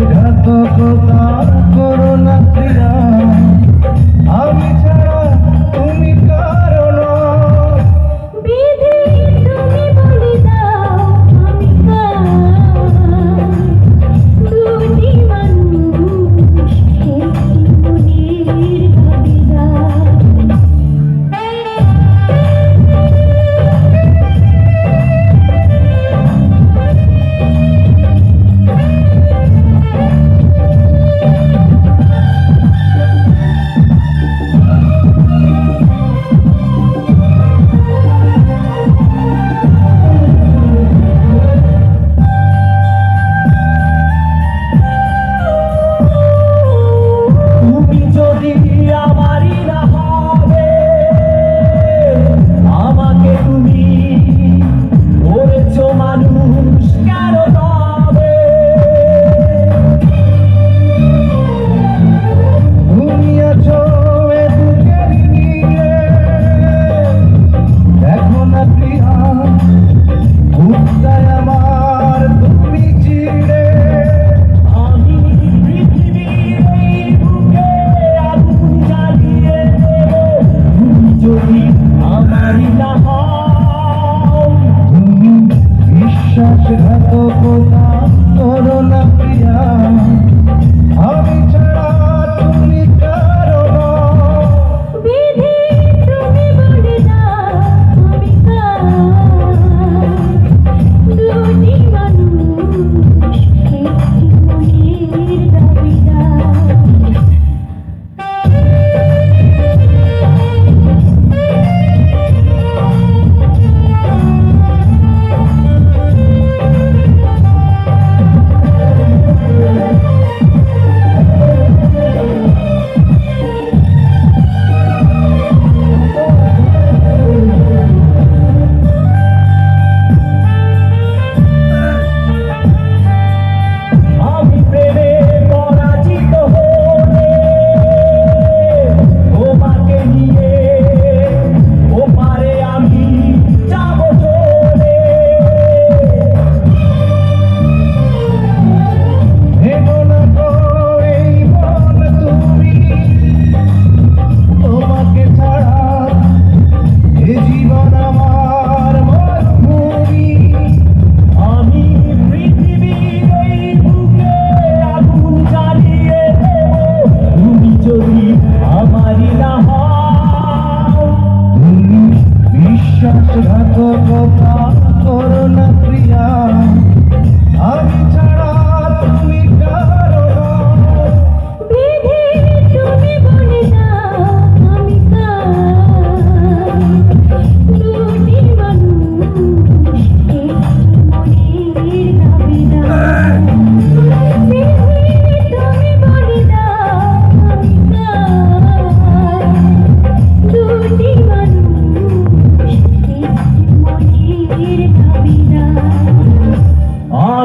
ঢাকা কথা করোনা এত করোনা আঘাত করুণা প্রিয়া